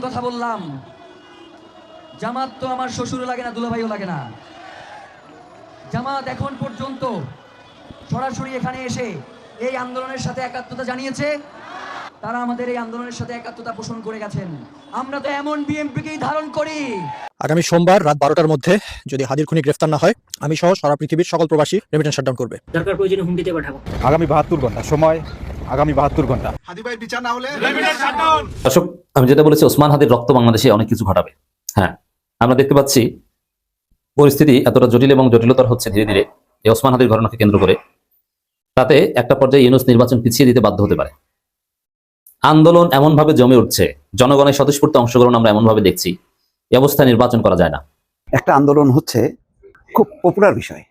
বিএনপির কথা বললাম। জামাত তো আমার শ্বশুরও লাগে না দুলাভাইও লাগে না। জামাত এখন পর্যন্ত সরাসরি এখানে এসে এই আন্দোলনের সাথে একাত্মতা জানিয়েছে। তারা আমাদের এই আন্দোলনের সাথে একাত্মতা পোষণ করে গেছেন। আমরা তো এমন বিএনপিকেই ধারণ করি। আগামী সোমবার রাত বারোটার মধ্যে যদি হাদির খুনি গ্রেফতার না হয় আমি সহ সারা পৃথিবীর সকল প্রবাসী রেমিটেন্স শাটডাউন করবে। দরকার প্রয়োজনে হুমকিতে পাঠাবো। আগামী বাহাত্তর ঘণ্টা সময় আগামী বাহাত্তর ঘণ্টা। হাদি ভাইয়ের বিচার না হলে দর্শক আমি যেটা বলেছি ওসমান হাদির রক্ত বাংলাদেশে অনেক কিছু ঘটাবে। হ্যাঁ আমরা দেখতে পাচ্ছি পরিস্থিতি এতটা জটিল এবং জটিলতর হচ্ছে ধীরে ধীরে এই ওসমান হাদির ঘটনাকে কেন্দ্র করে। তাতে একটা পর্যায়ে ইউনুস নির্বাচন পিছিয়ে দিতে বাধ্য হতে পারে। আন্দোলন এমনভাবে জমে উঠছে জনগণের স্বতঃস্ফূর্ত অংশগ্রহণ আমরা এমনভাবে দেখছি। এই অবস্থায় নির্বাচন করা যায় না। একটা আন্দোলন হচ্ছে খুব পপুলার বিষয়।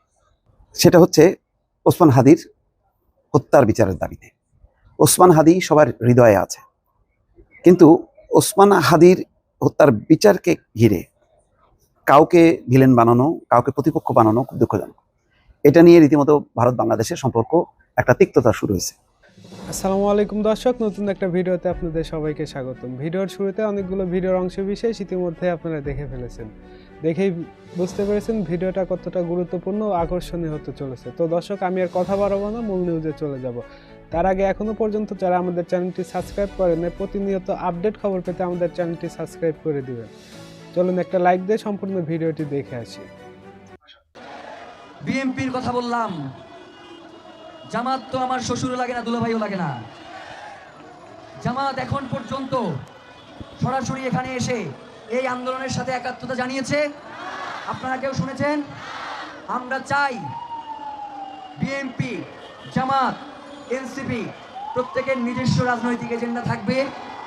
সেটা হচ্ছে ওসমান হাদির হত্যার বিচারের দাবিতে। ওসমান হাদি সবার হৃদয়ে আছে। কিন্তু ওসমান হাদির হত্যার বিচারকে ঘিরে কাউকে ভিলেন বানানো, কাউকে প্রতিপক্ষ বানানো খুব দুঃখজনক। এটা নিয়ে রীতিমতো ভারত বাংলাদেশের সম্পর্ক একটা তিক্ততা শুরু হয়েছে। আসসালামু আলাইকুম দর্শক, নতুন একটা ভিডিওতে আপনাদের সবাইকে স্বাগতম। ভিডিওর শুরুতে অনেকগুলো ভিডিওর অংশ বিশেষ ইতিমধ্যে আপনারা দেখে ফেলেছেন। দেখেই বুঝতে পেরেছেন ভিডিওটা কতটা গুরুত্বপূর্ণ আকর্ষণীয় হতে চলেছে। তো দর্শক, আমি আর কথা বাড়াবো না, মূল নিউজে চলে যাব। তার আগে এখনও পর্যন্ত যারা আমাদের চ্যানেলটি সাবস্ক্রাইব করেন প্রতিনিয়ত আপডেট খবর পেতে আমাদের চ্যানেলটি সাবস্ক্রাইব করে দিবেন। চলুন একটা লাইক দিয়ে সম্পূর্ণ ভিডিওটি দেখে আসি। বিএনপির কথা বললাম। জামাত তো আমার শ্বশুরও লাগে না, দুলাভাইও লাগে না। জামাত এখন পর্যন্ত সরাসরি এখানে এসে এই আন্দোলনের সাথে একাত্মতা জানিয়েছে। আপনারা কেউ শুনেছেন? আমরা চাই বিএনপি, জামাত এনসিপি, প্রত্যেকের নিজস্ব রাজনৈতিক এজেন্ডা থাকবে।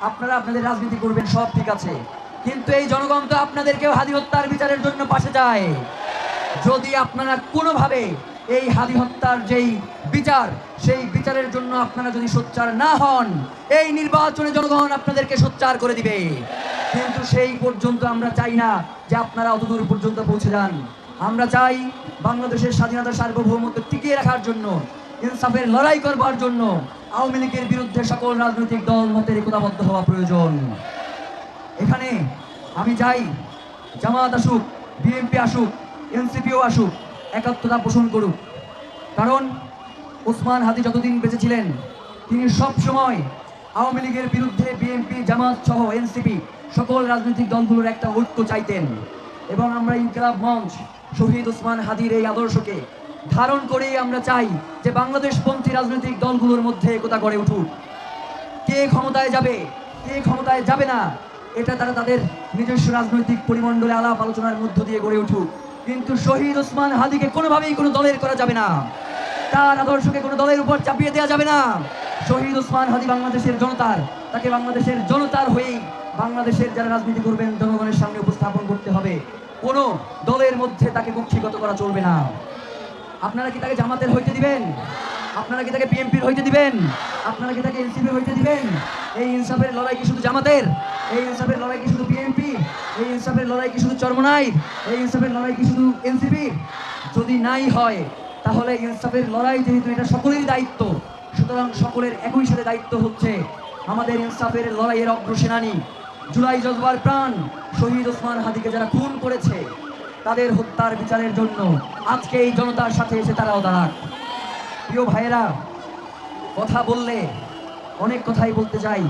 আপনারা আপনাদের রাজনীতি করবেন, সব ঠিক আছে। কিন্তু এই জনগণ তো আপনাদেরকেও হাদি হত্যার বিচারের জন্য পাশে যায়। যদি আপনারা কোনোভাবে এই হাদি হত্যার যেই বিচার, সেই বিচারের জন্য আপনারা যদি সোচ্চার না হন, এই নির্বাচনে জনগণ আপনাদেরকে সোচ্চার করে দিবে। কিন্তু সেই পর্যন্ত আমরা চাই না যে আপনারা অতদূর পর্যন্ত পৌঁছে যান। আমরা চাই বাংলাদেশের স্বাধীনতা সার্বভৌমত্ব টিকিয়ে রাখার জন্য ইনসাফের লড়াই করবার জন্য আওয়ামী লীগের বিরুদ্ধে সকল রাজনৈতিক দল মতের একতাবদ্ধ হওয়া প্রয়োজন। এখানে আমি চাই জামাত আসুক, বিএনপি আসুক, এনসিপিও আসুক, একাত্মতা পোষণ করুক। কারণ ওসমান হাদি যতদিন বেঁচে ছিলেন, তিনি সব সময় আওয়ামী লীগের বিরুদ্ধে বিএনপি, জামাত সহ এনসিপি সকল রাজনৈতিক দলগুলোর একটা ঐক্য চাইতেন। এবং আমরা ইনকিলাব মঞ্চ শহীদ ওসমান হাদির এই আদর্শকে ধারণ করেই আমরা চাই যে বাংলাদেশপন্থী রাজনৈতিক দলগুলোর মধ্যে একতা গড়ে উঠুক। কে ক্ষমতায় যাবে, কে ক্ষমতায় যাবে না, এটা তারা তাদের নিজস্ব রাজনৈতিক পরিমণ্ডলে আলাপ আলোচনার মধ্য দিয়ে গড়ে উঠুক। কিন্তু শহীদ ওসমান হাদিকে কোনোভাবেই কোনো দলের করা যাবে না। তার আদর্শকে কোনো দলের উপর চাপিয়ে দেওয়া যাবে না। শহীদ ওসমান হাদি বাংলাদেশের জনতার, তাকে বাংলাদেশের জনতার হয়েই বাংলাদেশের যারা রাজনীতি করবেন, জনগণের সামনে উপস্থাপন করতে হবে। কোনো দলের মধ্যে তাকে কক্ষিগত করা চলবে না। আপনারা কি তাকে জামাতের হইতে দিবেন? আপনারা কি তাকে বিএনপির হইতে দিবেন? আপনারা কি তাকে এনসিপির হইতে দিবেন? এই ইনসাফের লড়াই কি শুধু জামাতের? এই ইনসাফের লড়াই কি শুধু বিএনপি এই ইনসাফের লড়াই কি শুধু চরমনাই? এই ইনসাফের লড়াই কি শুধু এনসিপি যদি নাই হয়, তাহলে ইনসাফের লড়াই যেহেতু এটা সকলেরই দায়িত্ব, সুতরাং সকলের একই সাথে দায়িত্ব হচ্ছে আমাদের ইনসাফের লড়াইয়ের অগ্রসেনানী, জুলাই জজবার প্রাণ শহীদ ওসমান হাদিকে যারা খুন করেছে তাদের হত্যার বিচারের জন্য আজকে এই জনতার সাথে এসে তারাও দাঁড়াক। প্রিয় ভাইয়েরা, কথা বললে অনেক কথাই বলতে চাই,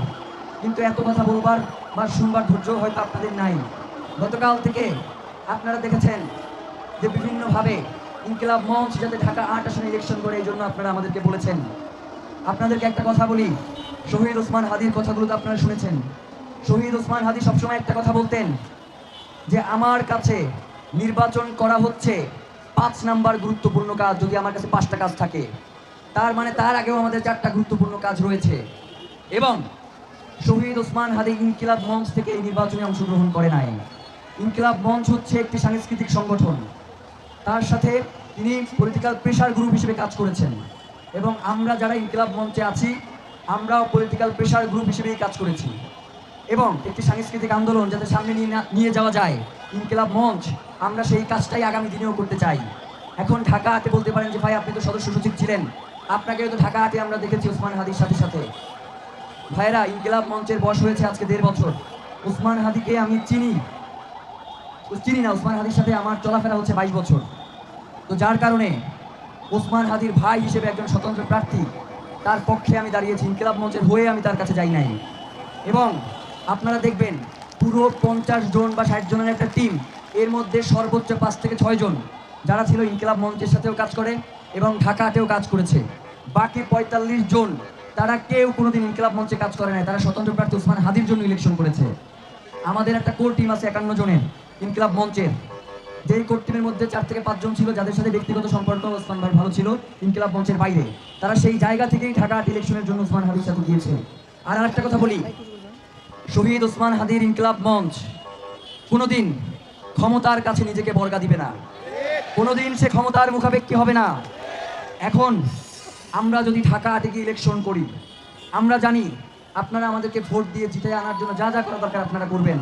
কিন্তু এত কথা বলবার বা শুনবার ধৈর্য হয়তো আপনাদের নাই। গতকাল থেকে আপনারা দেখেছেন যে বিভিন্নভাবে ইনকিলাব মঞ্চ যাতে ঢাকা আট আসনে ইলেকশন করে, এই জন্য আপনারা আমাদেরকে বলেছেন। আপনাদেরকে একটা কথা বলি, শহীদ ওসমান হাদির কথাগুলো তো আপনারা শুনেছেন। শহীদ ওসমান হাদি সবসময় একটা কথা বলতেন যে, আমার কাছে নির্বাচন করা হচ্ছে। পাঁচ নাম্বার গুরুত্বপূর্ণ কাজ, যদি আমার কাছে পাঁচটা কাজ থাকে। তার মানে তার আগেও আমাদের চারটা গুরুত্বপূর্ণ কাজ রয়েছে। এবং শহীদ ওসমান হাদি ইনকিলাব মঞ্চ থেকে এই নির্বাচনে অংশগ্রহণ করে নাই। ইনকিলাব মঞ্চ হচ্ছে একটি সাংস্কৃতিক সংগঠন। তার সাথে তিনি পলিটিক্যাল প্রেশার গ্রুপ হিসেবে কাজ করেছেন। এবং আমরা যারা ইনকিলাব মঞ্চে আছি, আমরাও পলিটিক্যাল প্রেশার গ্রুপ হিসেবেই কাজ করেছি। এবং একটি সাংস্কৃতিক আন্দোলন যাতে সামনে নিয়ে নিয়ে যাওয়া যায় ইনকিলাব মঞ্চ, আমরা সেই কাজটাই আগামী দিনেও করতে চাই। এখন ঢাকা হাটে বলতে পারেন যে, ভাই, আপনি তো সদস্য সচিব ছিলেন। আপনাকেও তো ঢাকা হাটে আমরা দেখেছি ওসমান হাদির সাথে সাথে। ভাইরা ইনকিলাব মঞ্চের বয়স হয়েছে আজকে দেড় বছর। ওসমান হাদিকে আমি চিনি। চিনি না, ওসমান হাদির সাথে আমার চলাফেরা হচ্ছে বাইশ বছর। তো যার কারণে ওসমান হাদির ভাই হিসেবে একজন স্বতন্ত্র প্রার্থী, তার পক্ষে আমি দাঁড়িয়েছি ইনকিলাব মঞ্চের হয়ে আমি তার কাছে যাই নাই। এবং আপনারা দেখবেন পুরো পঞ্চাশ জন বা ষাট জনের একটা টিম এর মধ্যে সর্বোচ্চ পাঁচ থেকে ছয় জন। যারা ছিল ইনকিলাব মঞ্চের সাথেও কাজ করে এবং ঢাকাতেও কাজ করেছে। বাকি পঁয়তাল্লিশ জন, তারা কেউ কোনোদিন ইনকিলাব মঞ্চে কাজ করে নাই। তারা স্বতন্ত্র প্রার্থী ওসমান হাদির জন্য ইলেকশন করেছে। আমাদের একটা কোর টিম আছে একান্ন জনের ইনকিলাব মঞ্চের। যেই কোর টিমের মধ্যে চার থেকে পাঁচজন ছিল, যাদের সাথে ব্যক্তিগত সম্পর্ক ওসমান ভাই ভালো ছিল, ইনকিলাব মঞ্চের বাইরে। তারা সেই জায়গা থেকেই ঢাকা ইলেকশনের জন্য উসমান হাদির সাথে গিয়েছে। আর আরেকটা কথা বলি শহীদ ওসমান হাদির ইনকলাব মঞ্চ। কোনোদিন ক্ষমতার কাছে নিজেকে বর্গা দিবে না। কোনোদিন সে ক্ষমতার মুখাপেক্ষী হবে না। এখন আমরা যদি ঢাকা থেকে ইলেকশন করি, আমরা জানি আপনারা আমাদেরকে ভোট দিয়ে জিতে আনার জন্য যা যা করা দরকার আপনারা করবেন।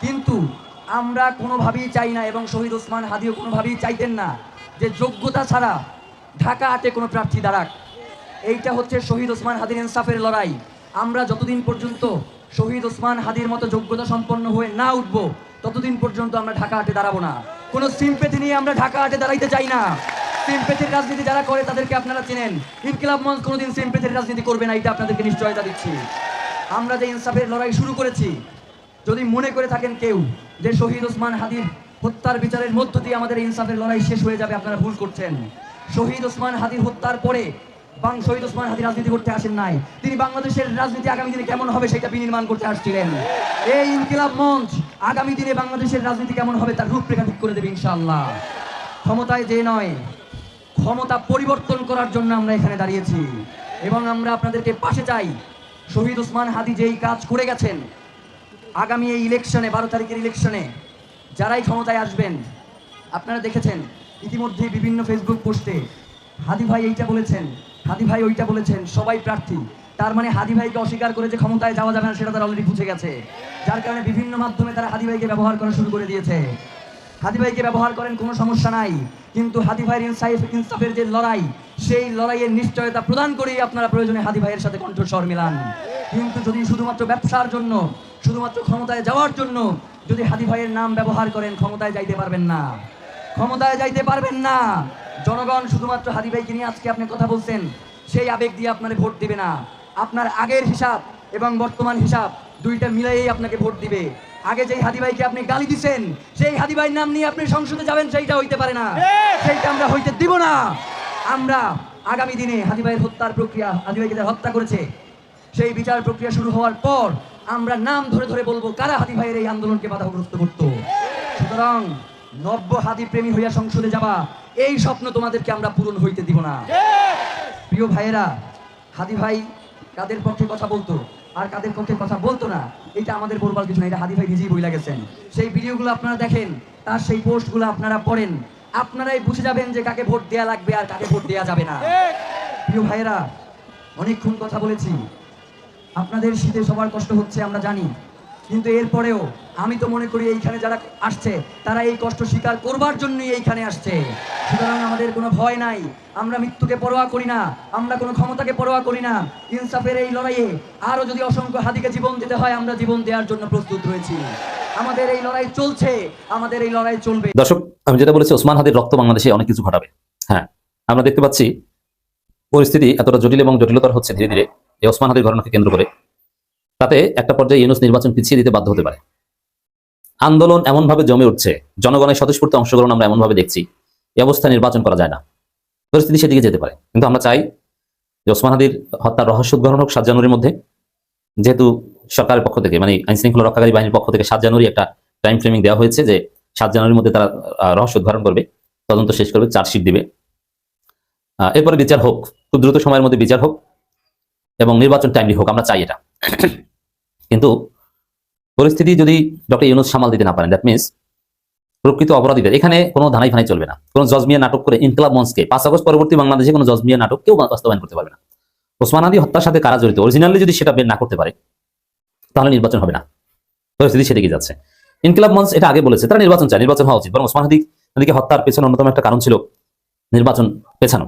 কিন্তু আমরা কোনোভাবেই চাই না এবং শহীদ ওসমান হাদিও কোনোভাবেই চাইতেন না যে যোগ্যতা ছাড়া ঢাকা আটে কোনো প্রার্থী দাঁড়াক। এইটা হচ্ছে শহীদ ওসমান হাদির ইনসাফের লড়াই। আমরা যতদিন পর্যন্ত শহীদ ওসমান হাদির মতো যোগ্যতা সম্পন্ন হয়ে না উঠব, ততদিন পর্যন্ত আমরা ঢাকা হাটে দাঁড়াবো না। কোনো সিম্পেথি নিয়ে আমরা ঢাকা হাটে দাঁড়াইতে চাই না। সিম্পেথির রাজনীতি যারা করে, তাদেরকে আপনারা চেনেন। ইনকিলাব মঞ্চ কোনোদিন সিম্পেথির রাজনীতি করবে না, এটা আপনাদেরকে নিশ্চয়তা দিচ্ছি। আমরা যে ইনসাফের লড়াই শুরু করেছি, যদি মনে করে থাকেন কেউ যে শহীদ ওসমান হাদির হত্যার বিচারের মধ্য দিয়ে আমাদের ইনসাফের লড়াই শেষ হয়ে যাবে, আপনারা ভুল করছেন। শহীদ ওসমান হাদির হত্যার পরে বাং শহীদ ওসমান হাদি রাজনীতি করতে আসেন নাই। তিনি বাংলাদেশের রাজনীতি আগামী দিনে কেমন হবে সেটা বিনির্মাণ করতে আসছিলেন। এই ইনকিলাব মঞ্চ আগামী দিনে বাংলাদেশের রাজনীতি কেমন হবে তার রূপরেখা ঠিক করে দেবে ইনশাআল্লাহ। ক্ষমতায় যে নয়, ক্ষমতা পরিবর্তন করার জন্য আমরা এখানে দাঁড়িয়েছি। এবং আমরা আপনাদেরকে পাশে চাই। শহীদ ওসমান হাদি যেই কাজ করে গেছেন, আগামী এই ইলেকশনে, বারো তারিখের ইলেকশনে যারাই ক্ষমতায় আসবেন, আপনারা দেখেছেন ইতিমধ্যে বিভিন্ন ফেসবুক পোস্টে হাদি ভাই এইটা বলেছেন হাদি ভাই ওইটা বলেছেন, সবাই প্রার্থী। তার মানে হাদি ভাইকে অস্বীকার করে যে ক্ষমতায় যাওয়া যাবে না, সেটা তারা অলরেডি বুঝে গেছে। যার কারণে বিভিন্ন মাধ্যমে তারা হাদি ভাইকে ব্যবহার করা শুরু করে দিয়েছে। হাদি ভাইকে ব্যবহার করেন কোনো সমস্যা নাই, কিন্তু হাদি ভাইয়ের ইনসাইফ, ইনসাফের যে লড়াই, সেই লড়াইয়ের নিশ্চয়তা প্রদান করেই আপনারা প্রয়োজনে হাদি ভাইয়ের সাথে কণ্ঠস্বর মিলান। কিন্তু যদি শুধুমাত্র ব্যবসার জন্য, শুধুমাত্র ক্ষমতায় যাওয়ার জন্য, যদি হাদি ভাইয়ের নাম ব্যবহার করেন, ক্ষমতায় যাইতে পারবেন না। ক্ষমতায় যাইতে পারবেন না। জনগণ শুধুমাত্র হাদি ভাইকে নিয়ে আজকে আপনি কথা বলছেন, সেই আবেগ দিয়ে আপনার ভোট দিবে না। আপনার আগের হিসাব এবং বর্তমান হিসাব দুইটা মিলাইয়েই আপনাকে ভোট দিবে। আগে যেই হাদি ভাইকে আপনি গালি দিছেন, সেই হাদি ভাইয়ের নাম নিয়ে আপনি সংসদে যাবেন, সেইটা হইতে পারে না। সেইটা আমরা হইতে দিব না। আমরা আগামী দিনে হাদি ভাইয়ের হত্যার প্রক্রিয়া হাদি ভাইকে যারা হত্যা করেছে, সেই বিচার প্রক্রিয়া শুরু হওয়ার পর আমরা নাম ধরে ধরে বলব, কারা হাদি ভাইয়ের এই আন্দোলনকে বাধাগ্রস্ত করতো? সুতরাং নব্য হাদি প্রেমী হইয়া সংসদে যাবা, এই স্বপ্ন তোমাদেরকে আমরা পূরণ হইতে দিব না। প্রিয় ভাইয়েরা, হাদি ভাই কাদের পক্ষে কথা বলতো, আর কাদের পক্ষে কথা বলতো না, এটা আমাদের বলবার কিছু না, এটা হাদি ভাই নিজেই বই লাগেছেন সেই ভিডিওগুলো আপনারা দেখেন, তার সেই পোস্টগুলো আপনারা পড়েন, আপনারাই বুঝে যাবেন যে কাকে ভোট দেয়া লাগবে আর কাকে ভোট দেয়া যাবে না। প্রিয় ভাইয়েরা, অনেকক্ষণ কথা বলেছি। আপনাদের শীতে সবার কষ্ট হচ্ছে, আমরা জানি। কিন্তু এরপরেও আমি তো মনে করি এইখানে যারা আসছে, তারা এই কষ্ট স্বীকার করবার জন্যই এইখানে আসছে। সুতরাং আমাদের কোনো ভয় নাই। আমরা মৃত্যুকে পরোয়া করি না, আমরা কোনো ক্ষমতাকে পরোয়া করি না। ইনসাফের এই লড়াইয়ে আরও যদি অসংখ্য হাদিকে জীবন দিতে হয়, আমরা জীবন দেওয়ার জন্য প্রস্তুত রয়েছি। আমাদের এই লড়াই চলছে, আমাদের এই লড়াই চলবে। দর্শক, আমি যেটা বলেছি, ওসমান হাদির রক্ত বাংলাদেশে অনেক কিছু ঘটাবে। হ্যাঁ আমরা দেখতে পাচ্ছি পরিস্থিতি এতটা জটিল এবং জটিলতর হচ্ছে ধীরে ধীরে। এই ওসমান হাদির ঘটনাকে কেন্দ্র করে তাতে একটা পর্যায়ে ইউনুস নির্বাচন পিছিয়ে দিতে বাধ্য হতে পারে। আন্দোলন এমনভাবে জমে উঠছে, জনগণের স্বতঃস্ফূর্ত অংশগ্রহণ আমরা এমনভাবে দেখছি, এই অবস্থায় নির্বাচন করা যায় না। পরিস্থিতি সেদিকে যেতে পারে। কিন্তু আমরা চাই যে ওসমান হাদির হত্যার রহস্য উদ্ঘাটন হোক সাত জানুয়ারির মধ্যে। যেহেতু সরকারের পক্ষ থেকে মানে আইন শৃঙ্খলা রক্ষাকারী বাহিনীর পক্ষ থেকে সাত জানুয়ারি একটা টাইম ফ্রেমিং দেওয়া হয়েছে যে সাত জানুয়ারির মধ্যে তারা রহস্য উদ্ঘাটন করবে, তদন্ত শেষ করবে, চার্জশিট দিবে। এরপরে বিচার হোক, খুব দ্রুত সময়ের মধ্যে বিচার হোক এবং নির্বাচন টাইমলি হোক, আমরা চাই এটা। কিন্তু পরিস্থিতি যদি ডক্টর ইউনুস সামাল দিতে না পারেন দ্যাট মিনস প্রকৃত অপরাধীদের, এখানে কোনো ধানাই ফানাই চলবে না। কোনো জজমিয়া নাটক করে ইনকলাব মঞ্চকে পাঁচ আগস্ট পরবর্তী বাংলাদেশে কোনো জজমিয়া নাটক কেউ বাস্তবায়ন করতে পারবে না। ওসমান আদি হত্যার সাথে কারা জড়িত? অরিজিনালি যদি সেটা বের না করতে পারে, তাহলে নির্বাচন হবে না। পরিস্থিতি সেদিকে যাচ্ছে। ইনকিলাব মঞ্চ এটা আগে বলেছে, তারা নির্বাচন চায়, নির্বাচন হওয়া উচিত। বরং ওসমান হাদিকে হত্যার পেছনে অন্যতম একটা কারণ ছিল নির্বাচন পেছানো।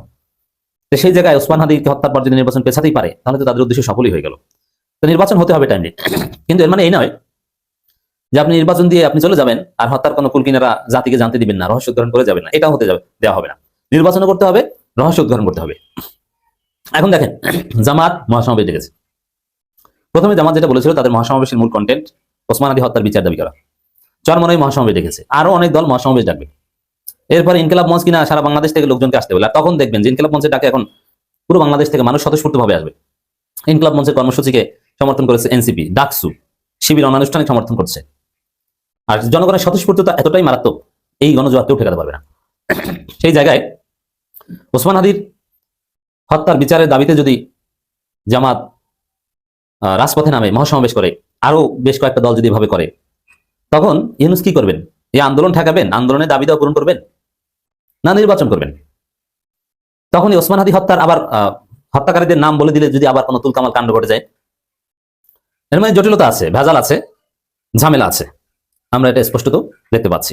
সেই জায়গায় ওসমান হাদিকে হত্যার পর যদি নির্বাচন পেছাতেই পারে, তাহলে তো তাদের উদ্দেশ্য সফলই হয়ে গেল। তো নির্বাচন হতে হবে টাইমলি। কিন্তু এর মানে এই নয় যে আপনি নির্বাচন দিয়ে আপনি চলে যাবেন আর হত্যার কোনো কুলকিনারা জাতিকে জানতে দিবেন না, রহস্য উদ্ঘাটন করে যাবেন না। এটা হতে যাবে, দেওয়া হবে না। নির্বাচন করতে হবে, রহস্য উদ্ঘাটন করতে হবে। এখন দেখেন, জামাত মহাসমাবেশ ডেকেছে। প্রথমে জামাত যেটা বলেছিল, তাদের মহাসমাবেশের মূল কন্টেন্ট ওসমান আলী হত্যার বিচার দাবি করা। চরমনাই মহাসমাবেশ ডেকেছে। আরও অনেক দল মহাসমাবেশ ডাকবে। এরপর ইনকিলাব মঞ্চ কিনা সারা বাংলাদেশ থেকে লোকজনকে আসতে বলে। তখন দেখবেন যে ইনকিলাব মঞ্চের ডাকে এখন পুরো বাংলাদেশ থেকে মানুষ স্বতঃস্ফূর্ত ভাবে আসবে। ইনকিলাব মঞ্চের কর্মসূচিকে সমর্থন করেছে এনসিপি, ডাকসু, শিবির, অনানুষ্ঠানিক সমর্থন করছে। আর জনগণের স্বতঃস্ফূর্ততা এতটাই মারাত্মক, এই গণজোয়ার কেউ ঠেকাতে পারবে না। সেই জায়গায় ওসমান হাদির হত্যার বিচারের দাবিতে যদি জামাত রাজপথে নামে, মহাসমাবেশ করে আরও বেশ কয়েকটা দল যদি এভাবে করে, তখন ইউনুস কি করবেন? এই আন্দোলন ঠেকাবেন? আন্দোলনের দাবি দেওয়া পূরণ করবেন? না নির্বাচন করবেন? তখনই ওসমান হাদি হত্যার আবার হত্যাকারীদের নাম বলে দিলে যদি আবার কোনো তুলকামাল কাণ্ড ঘটে যায় এর মানে জটিলতা আছে, ভেজাল আছে, ঝামেলা আছে। আমরা এটা স্পষ্টত দেখতে পাচ্ছি।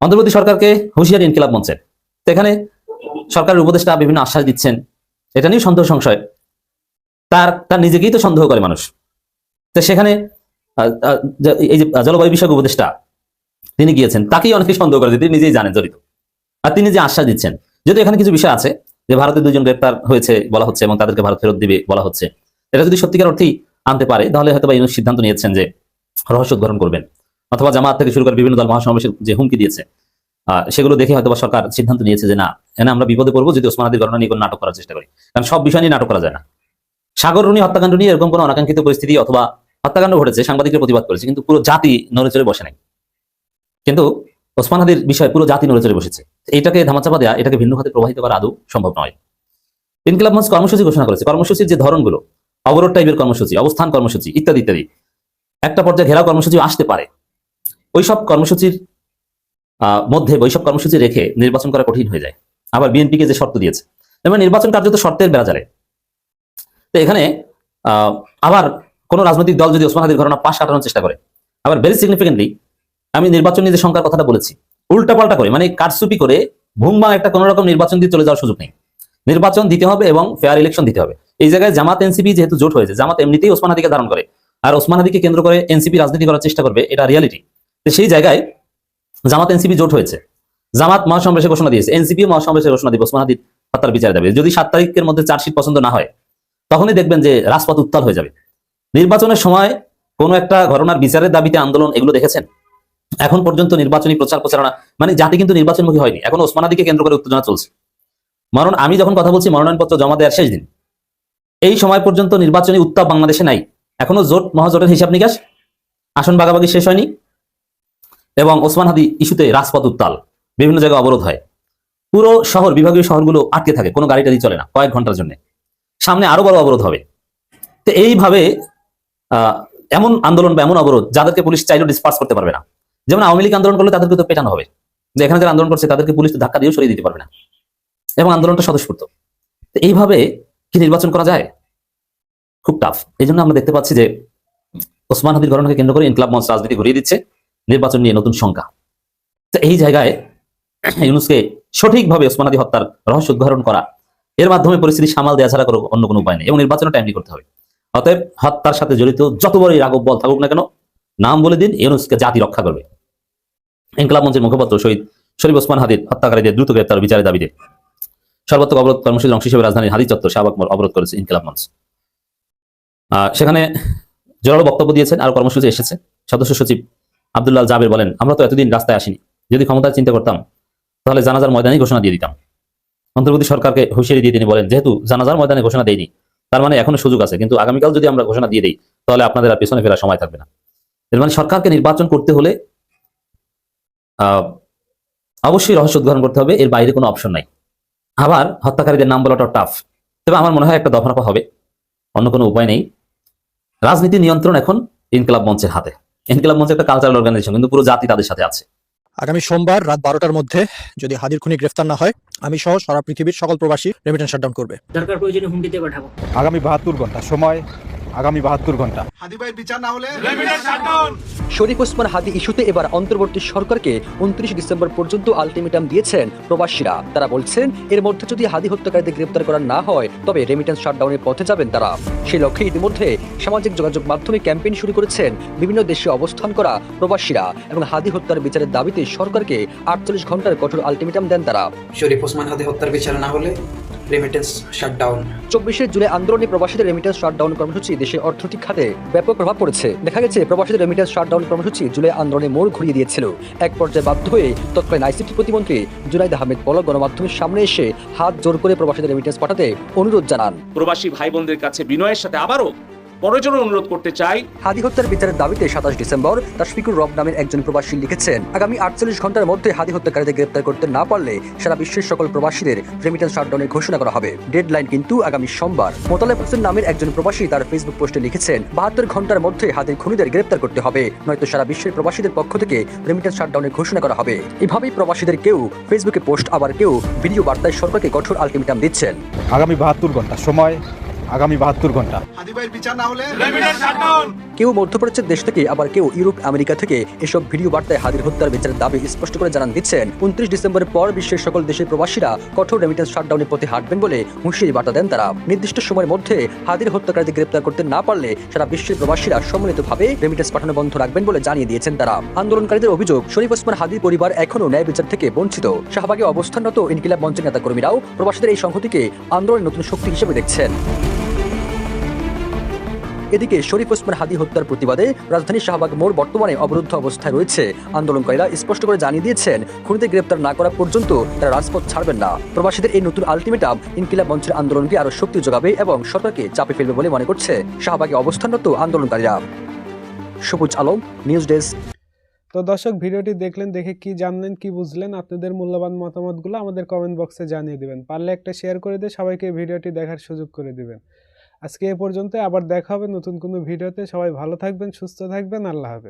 অন্তর্বর্তী সরকারকে হুঁশিয়ারি ইনকিলাব মঞ্চের তো এখানে সরকারের উপদেষ্টা বিভিন্ন আশ্বাস দিচ্ছেন। এটা নিয়ে সন্দেহ সংশয়। তার তার নিজেকেই তো সন্দেহ করে মানুষ। তো সেখানে এই যে, জলবায়ু বিষয়ক উপদেষ্টা তিনি গিয়েছেন, তাকেই অনেকে সন্দেহ করে তিনি নিজেই জানেন জড়িত। আর তিনি যে আশ্বাস দিচ্ছেন, যদি এখানে কিছু বিষয় আছে, যে ভারতের দুজন গ্রেপ্তার হয়েছে বলা হচ্ছে এবং তাদেরকে ভারত ফেরত দিবে বলা হচ্ছে, এটা যদি সত্যিকার অর্থেই আনতে পারে, তাহলে হয়তো বা ইউনুস সিদ্ধান্ত নিয়েছেন যে রহস্য উদ্ঘাটন করবেন। অথবা জামাত থেকে শুরু করে বিভিন্ন দল মহাসমাবেশের যে হুমকি দিয়েছে সেগুলো দেখে হয়তো সরকার সিদ্ধান্ত নিয়েছে যে না এনে আমরা বিপদে পড়ব, যদি ওসমান আদির ঘটনা নিয়ে কোনো নাটক করার চেষ্টা করি। কারণ সব বিষয় নিয়ে নাটক করা যায় না। সাগর রুনি, হত্যাকাণ্ড নিয়ে এরকম কোনো অনাকাঙ্ক্ষিত পরিস্থিতি অথবা হত্যাকাণ্ড ঘটেছে, সাংবাদিকের প্রতিবাদ করেছে, কিন্তু পুরো জাতি নড়ে চড়ে বসে নাই। কিন্তু ওসমান হাদির বিষয়ে পুরো জাতি নড়ে চড়ে বসেছে। এটাকে ধামাচাপা দেওয়া এটাকে ভিন্ন খাতে প্রবাহিত করা আদৌ সম্ভব নয়। ইনকিলাব মঞ্চ কর্মসূচি ঘোষণা করেছে। কর্মসূচির যে ধরনগুলো অবরোধ টাইপের কর্মসূচি, অবস্থান কর্মসূচি, ইত্যাদি ইত্যাদি। একটা পর্যায়ে ঘেরাও কর্মসূচি আসতে পারে। ওইসব কর্মসূচির মধ্যে ওইসব কর্মসূচি রেখে নির্বাচন করা কঠিন হয়ে যায়। আবার বিএনপিকে যে শর্ত দিয়েছে। এবং নির্বাচন কার্যত শর্তের বেড়াজারে তো এখানে আবার কোন রাজনৈতিক দল যদি ওসমান হাদির ঘটনা পাশ কাটানোর চেষ্টা করে, আবার ভেরি সিগনিফিকেন্টলি আমি নির্বাচন নিয়ে যে সংখ্যার কথাটা বলেছি, উল্টাপাল্টা করে মানে কারসুপি করে ভুমবা একটা কোন রকম নির্বাচন দিয়ে চলে যাওয়ার সুযোগ নেই। নির্বাচন দিতে হবে এবং ফেয়ার ইলেকশন দিতে হবে। এই জায়গায় জামাত, এনসিপি যেহেতু জোট হয়েছে, জামাত এমনিতেই ওসমান হাদিকে ধারণ করে। আর ওসমান হাদিকে কেন্দ্র করে এনসিপি রাজনীতি করার চেষ্টা করবে, এটা রিয়ালিটি সেই জায়গায় জামাত, এনসিপি জোট হয়েছে। জামাত মহাসমাবেশে ঘোষণা দিয়েছে। এনসিপি মহাসমাবেশে ঘোষণা দিবে, ওসমান হাদির হত্যার বিচার দেবে। যদি সাত তারিখের মধ্যে চার্জশিট পছন্দ না হয়, তখনই দেখবেন যে রাজপথ উত্তাল হয়ে যাবে। নির্বাচনের সময় কোনো একটা ঘটনার বিচারের দাবিতে আন্দোলন, এগুলো দেখেছেন? এখন পর্যন্ত নির্বাচনী প্রচার প্রচারণা মানে জাতি কিন্তু নির্বাচনমুখী হয়নি। এখন ওসমান আদিকে কেন্দ্র করে উত্তেজনা চলছে। মরণ, আমি যখন কথা বলছি, মনোনয়নপত্র জমা দেওয়ার শেষ দিন। এই সময় পর্যন্ত নির্বাচনী উত্তাপ বাংলাদেশে নাই। এখনও জোট, মহাজোটের হিসাব নিকাশ। আসন ভাগাভাগি শেষ হয়নি এবং ওসমান হাদি ইস্যুতে রাজপথ উত্তাল। বিভিন্ন জায়গায় অবরোধ হয়। পুরো শহর, বিভাগীয় শহরগুলো আটকে থাকে। কোনো গাড়ি টাড়ি চলে না কয়েক ঘণ্টার জন্য। সামনে আরও বড় অবরোধ হবে। তো এইভাবে এমন আন্দোলন বা এমন অবরোধ যাদেরকে পুলিশ চাইলেও ডিসপার্স করতে পারবে না। যেমন আওয়ামী লীগ আন্দোলন করলে তাদেরকে তো পেটানো হবে। যে এখানে যারা আন্দোলন করছে, তাদেরকে পুলিশ ধাক্কা দিয়েও সরিয়ে দিতে পারবে না। এবং আন্দোলনটা স্বতঃস্ফূর্ত। এইভাবে কি নির্বাচন করা যায়? খুব টাফ এই জন্য আমরা দেখতে পাচ্ছি যে ওসমান হাদির ঘটনাকে কেন্দ্র করে ইনকলাব মঞ্চ রাজনীতি ঘুরিয়ে দিচ্ছে, নির্বাচন নিয়ে নতুন শঙ্কা এই জায়গায় ইউনুসকে সঠিকভাবে ওসমান হাদি হত্যার রহস্য উদ্ঘাটন করা, এর মাধ্যমে পরিস্থিতি সামাল দেওয়া ছাড়া অন্য কোনো উপায় নেই এবং নির্বাচনে টাইমলি করতে হবে। অতএব হত্যার সাথে জড়িত যত বড় রাগব বল থাকুক না কেন, নাম বলে দিন ইউনুসকে জাতি রক্ষা করবে। ইনকলাব মঞ্চের মুখপাত্র শহীদ শরীফ ওসমান হাদির হত্যাকারীদের দ্রুত গ্রেপ্তার বিচারের দাবিতে। সর্বাত্মক অবরোধ কর্মসূচির অংশ হিসেবে রাজধানীর হাদি চত্বর শাহবাগ অবরোধ করেছে ইনকলাব মঞ্চ। সেখানে জোরালো বক্তব্য দিয়েছেন, আর কর্মসূচি এসেছে। সদস্য সচিব আব্দুল্লাহ জাবের বলেন, আমরা তো এতদিন রাস্তায় আসিনি। যদি ক্ষমতার চিন্তা করতাম, তাহলে জানাজার ময়দানে ঘোষণা দিয়ে দিতাম। অন্তর্বর্তী সরকারকে হুঁশিয়ারি দিয়ে তিনি বলেন, যেহেতু জানাজার ময়দানে ঘোষণা দেয়নি তার মানে এখনও সুযোগ আছে। কিন্তু আগামীকাল যদি আমরা ঘোষণা দিয়ে দিই, তাহলে আপনাদের আর পেছনে ফেরার সময় থাকবে না। এর মানে সরকারকে নির্বাচন করতে হলে অবশ্যই রহস্য উদ্ঘাটন করতে হবে। এর বাইরে কোনো অপশন নাই। আবার হত্যাকারীদের নাম বলাটা টাফ তবে আমার মনে হয় একটা দফারফা হবে। অন্য কোনো উপায় নেই। রাজনীতি নিয়ন্ত্রণ এখন ইনকলাব মঞ্চের হাতে। ইনকলাব মঞ্চ একটা কালচারাল অর্গানাইজেশন কিন্তু পুরো জাতি তাদের সাথে আছে। আগামী সোমবার রাত বারোটার মধ্যে যদি হাদির খুনি গ্রেফতার না হয় আমি সহ সারা পৃথিবীর সকল প্রবাসী রেমিটেন্স শাটডাউন করবে। দরকার প্রয়োজনে হুমকিতে পাঠাবো। আগামী বাহাত্তর ঘণ্টা সময় আগামী বাহাত্তর ঘণ্টা। হাদি ভাই বিচার না হলে শরীফ ওসমান হাদি ইস্যুতে এবার অন্তর্বর্তী সরকারকে উনত্রিশ ডিসেম্বর পর্যন্ত আলটিমেটাম দিয়েছেন প্রবাসীরা। তারা বলছেন এর মধ্যে যদি হাদি হত্যাকারীদের গ্রেপ্তার করা না হয় তবে রেমিটেন্স শাটডাউনের পথে যাবেন তারা। সেই লক্ষ্যে ইতিমধ্যে সামাজিক যোগাযোগ মাধ্যমে ক্যাম্পেইন শুরু করেছেন বিভিন্ন দেশে অবস্থান করা প্রবাসীরা এবং হাদি হত্যার বিচারের দাবিতে সরকারকে আটচল্লিশ ঘণ্টার কঠোর আলটিমেটাম দেন তারা। শরীফ ওসমান হাদি হত্যার বিচার না হলে রেমিটেন্স শাটডাউন চব্বিশে জুলাই আন্দোলনে প্রবাসীদের রেমিটেন্স শাটডাউন কর্মসূচি দেশে অর্থনৈতিক খাতে ব্যাপক প্রভাব পড়েছে। দেখা গেছে প্রবাসীদের রেমিটেন্স শাটডাউন কর্মসূচি জুলাই আন্দোলনে মোড় ঘুরিয়ে দিয়েছিল। এক পর্যায়ে বাধ্য হয়ে তৎকালীন আইসিটি প্রতিমন্ত্রী জুনাইদ আহমেদ পলক গণমাধ্যমের সামনে এসে হাত জোর করে প্রবাসীদের রেমিটেন্স পাঠাতে অনুরোধ জানান। প্রবাসী ভাই বোনদের কাছে বিনয়ের সাথে আবারও পরজন্য অনুরোধ করতে চাই হাদি হত্যার বিচারের দাবিতে সাতাশ ডিসেম্বর তাশফিকুর রব নামের একজন প্রবাসী লিখেছেন আগামী আটচল্লিশ ঘণ্টার মধ্যে হাদি হত্যাকারীদের গ্রেপ্তার করতে না পারলে সারা বিশ্বের সকল প্রবাসীদের রেমিটেন্স শাটডাউনের ঘোষণা করা হবে। ডেডলাইন কিন্তু আগামী সোমবার। মোতালেব হোসেন নামের একজন প্রবাসী তার ফেসবুক পোস্টে লিখেছেন বাহাত্তর ঘণ্টার মধ্যে হাদির খুনিদের গ্রেপ্তার করতে হবে নয়তো সারা বিশ্বের প্রবাসীদের পক্ষ থেকে রেমিটেন্স শাটডাউনের ঘোষণা করা হবে। এভাবেই প্রবাসীদের কেউ ফেসবুকে পোস্ট আবার কেউ ভিডিও বার্তায় সরকারকে কঠোর আলটিমেটাম দিচ্ছেন। আগামী বাহাত্তর ঘণ্টা সময় আগামী বাহাত্তর ঘণ্টা। কেউ মধ্যপ্রাচ্যের দেশ থেকে আবার কেউ ইউরোপ আমেরিকা থেকে এসব ভিডিও বার্তায় হাদির হত্যার বিচারের দাবি স্পষ্ট করে জানান দিচ্ছেন। উনত্রিশ ডিসেম্বরের পর বিশ্বের সকল দেশের প্রবাসীরা কঠোর রেমিটেন্স শাটডাউনের পথে হাঁটবেন বলে হুঁশিয়ারি বার্তা দেন তারা। নির্দিষ্ট সময়ের মধ্যে হাদির হত্যাকারীদের গ্রেপ্তার করতে না পারলে সারা বিশ্বের প্রবাসীরা সম্মিলিতভাবে রেমিটেন্স পাঠানো বন্ধ রাখবেন বলে জানিয়ে দিয়েছেন তারা। আন্দোলনকারীদের অভিযোগ শরীফ ওসমান হাদির পরিবার এখনও ন্যায় বিচার থেকে বঞ্চিত। শাহবাগে অবস্থানরত ইনকিলাব মঞ্চের নেতাকর্মীরাও প্রবাসীদের এই সংহতিকে আন্দোলনের নতুন শক্তি হিসেবে দেখছেন। এদিকে শরীফ ওসমান হাদি হত্যার প্রতিবাদে রাজধানী শাহবাগ মোড় বর্তমানে অবরুদ্ধ অবস্থায় রয়েছে। আন্দোলনকারীরা স্পষ্ট করে জানিয়ে দিয়েছেন, খুনিদের গ্রেপ্তার না করা পর্যন্ত তারা রাজপথ ছাড়বেন না। প্রবাসীদের এই নতুন আলটিমেটাম ইনকিলাব মঞ্চের আন্দোলনকে আরও শক্তি যোগাবে এবং সরকারকে চাপে ফেলবে বলে মনে করছে শাহবাগে অবস্থানরত আন্দোলনকারীরা। সবুজ আলম, নিউজ ডেস্ক। তো দর্শক, ভিডিওটি দেখলেন, দেখে কি জানলেন, কি বুঝলেন, আপনাদের মূল্যবান মতামতগুলো আমাদের কমেন্ট বক্সে জানিয়ে দিবেন। পারলে একটা শেয়ার করে দিয়ে সবাইকে ভিডিওটি দেখার সুযোগ করে দিবেন। আজকে এ পর্যন্ত আবার দেখা হবে নতুন কোনো ভিডিওতে। সবাই ভালো থাকবেন, সুস্থ থাকবেন, আল্লাহ হাফেজ।